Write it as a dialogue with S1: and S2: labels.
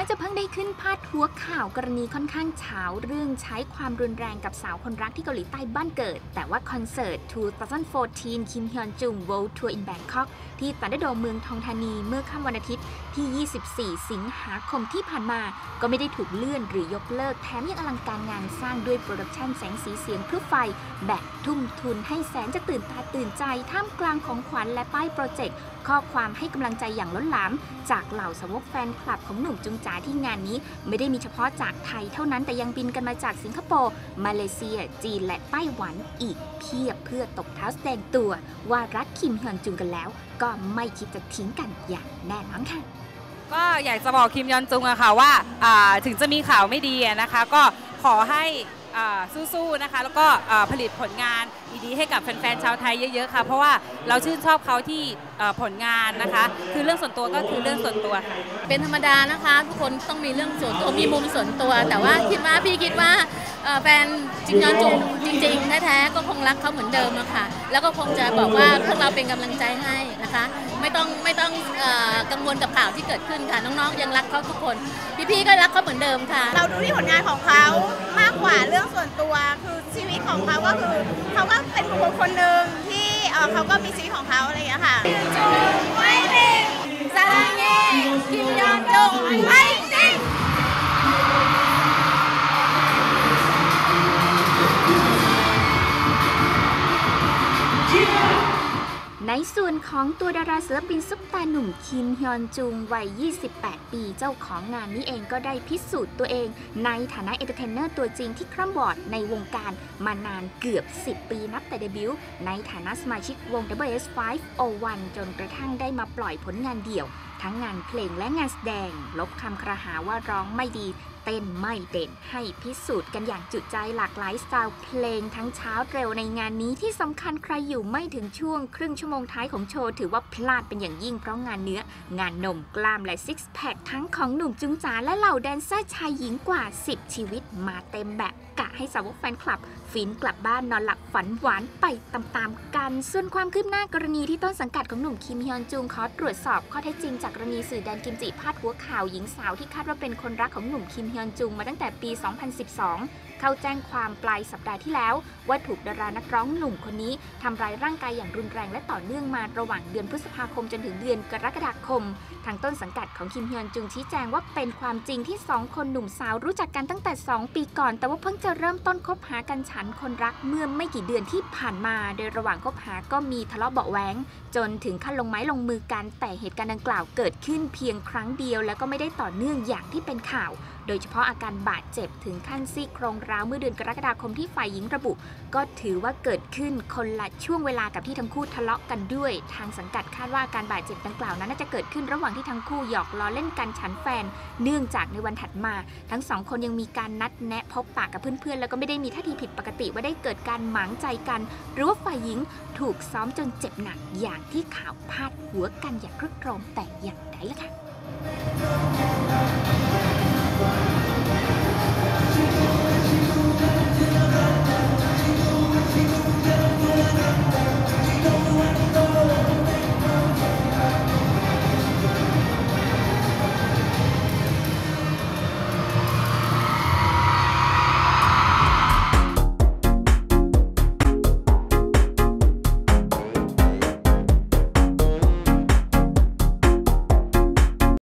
S1: าจะเพิ่งได้ขึ้นพาดหัวข่าวกรณีค่อนข้างเฉาเรื่องใช้ความรุนแรงกับสาวคนรักที่เกาหลีใต้บ้านเกิด แต่ว่าคอนเสิร์ต 2014 คิมฮยอนจุง World Tour in Bangkok ที่ตันดโดมเมืองทองธานีเมื่อค่ำวันอาทิตย์ที่ 24 สิงหาคมที่ผ่านมา ก็ไม่ได้ถูกเลื่อนหรือยกเลิก แถมยังอลังการงานสร้างด้วยโปรดักชันแสงสีเสียงเพื่อไฟ แบบทุ่มทุนให้แสนจะตื่นตาตื่นใจ ท่ามกลางของขวัญและป้ายโปรเจกต์ข้อความให้กำลังใจอย่างล้นหลามจากเหล่าสาวกแฟนคลับของหนุ่มจุงจ๋าที่งานนี้ไม่ได้มีเฉพาะจากไทยเท่านั้นแต่ยังบินกันมาจากสิงคโปร์ มาเลเซีย จีนและไต้หวันอีกเพียบเพื่อตบเท้าแสดงตัว ว่ารักคิมฮยอนจุงกันแล้ว ก็ไม่คิดจะทิ้งกันอย่างแน่นอนค่ะ
S2: ก็อยากจะบอกคิมยอนจุงอะค่ะว่าถึงจะมีข่าวไม่ดีนะคะ ก็ขอให้ สู้ๆนะคะ แล้วก็อ่าผลิตผลงานดีๆให้กับแฟนๆชาวไทยเยอะๆค่ะเพราะว่าเราชื่นชอบเขาที่อ่าผลงานนะคะ คือเรื่องส่วนตัวก็คือเรื่องส่วนตัวค่ะ
S3: เป็นธรรมดานะคะ ทุกคนต้องมีเรื่องส่วนตัวมีมุมส่วนตัว แต่ว่าคิดว่าพี่คิดว่าเอ่อแฟนจิมยอนจุงจริงๆแท้ๆก็คงรักเขาเหมือนเดิมอะค่ะแล้วก็คงจะบอกว่าพวกเราเป็นกำลังใจให้นะคะ ไม่ต้องไม่ต้องเอ่อกังวลกับข่าวที่เกิดขึ้นค่ะน้องๆ ยังรักเขาทุกคน พี่ๆก็รักเขาเหมือนเดิมค่ะ
S4: เราดูที่ผลงานของเขามา กว่าเรื่องส่วนตัวคือชีวิตของเขาก็คือเขาก็เป็นบุคคลคนหนึ่งที่เขาก็มีชีวิตของเขาอะไรอย่างเงี้ยค่ะจุงไว้ติงซาลังเย่คิมยอนจุงไใน
S1: ส่วนของตัวดาราศิลปินซุปตาหนุ่มคิมฮยอนจุงวัย 28 ปีเจ้าของงานนี้เองก็ได้พิสูจน์ตัวเอง ในฐานะเอนเตอร์เทนเนอร์ตัวจริงที่คร่ำวอดในวงการมานานเกือบ 10 ปีนับแต่เดบิวต์ในฐานะสมาชิกวง WS501 จนกระทั่งได้มาปล่อยผลงานเดี่ยว ทั้งงานเพลงและงานแสดง ลบคำครหาว่าร้องไม่ดีเต้นไม่เด่นให้พิสูจน์กันอย่างจุใจหลากหลายสไตล์เพลงทั้งเช้าเร็วในงานนี้ที่สำคัญใครอยู่ไม่ถึงช่วง ครึ่งชั่วโมงท้ายของโชว์ ถือว่าพลาดเป็นอย่างยิ่งเพราะงานเนื้องานนมกล้ามและซิกแพคทั้งของหนุ่มจุงจ๋าและเหล่าแดนเซอร์ชายหญิงกว่า 10 ชีวิตมาเต็มแบบกะให้สาวกแฟนคลับฟินกลับบ้านนอนหลับฝันหวานไปตามๆกัน ส่วนความคืบหน้ากรณีที่ต้นสังกัดของหนุ่มคิมฮยอนจุงขอตรวจสอบข้อเท็จจริงจากกรณีสื่อแดนกิมจิพาดหัวข่าวหญิงสาวที่คาดว่าเป็นคนรักของหนุ่มคิมฮยอนจุงมาตั้งแต่ปี 2012 เข้าแจ้งความปลายสัปดาห์ที่แล้ว ว่าถูกดารานักร้องหนุ่มคนนี้ทำร้ายร่างกายอย่างรุนแรงและต่อเนื่องมาระหว่างเดือนพฤษภาคมจนถึงเดือนกรกฎาคม ทางต้นสังกัดของคิมฮยอนจุงชี้แจงว่าเป็นความจริงที่ 2 คนหนุ่มสาวรู้จักกันตั้งแต่ 2 ปีก่อน แต่ว่าเพิ่งจะเริ่มต้นคบหากันฉันคนรักเมื่อไม่กี่เดือนที่ผ่านมา โดยระหว่างคบหาก็มีทะเลาะเบาะแว้งจนถึงขั้นลงไม้ลงมือกันแต่เหตุการณ์ดังกล่าวเกิดขึ้นเพียงครั้งเดียว แล้วก็ไม่ได้ต่อเนื่องอย่างที่เป็นข่าว ดยเฉพาะอาการบาดเจ็บถึงขั้นซี่โครงร้าวเมื่อเดือนกรกฎาคมที่ฝ่ายหญิงระบุ ก็ถือว่าเกิดขึ้นคนละช่วงเวลากับที่ทั้งคู่ทะเลาะกันด้วย ทางสังกัดคาดว่าอาการบาดเจ็บดังกล่าวนั้นน่าจะเกิดขึ้นระหว่างที่ทั้งคู่หยอกล้อเล่นกันฉันแฟน เนื่องจากในวันถัดมา ทั้งสองคนยังมีการนัดแนะพบปะกับเพื่อนๆแล้วก็ไม่ได้มีท่าทีผิดปกติว่าได้เกิดการหมางใจกัน หรือว่าฝ่ายหญิงถูกซ้อมจนเจ็บหนักอย่างที่ข่าวพาดหัวกันอย่างครึกโครมแต่อย่างใดล่ะค่ะ Bye.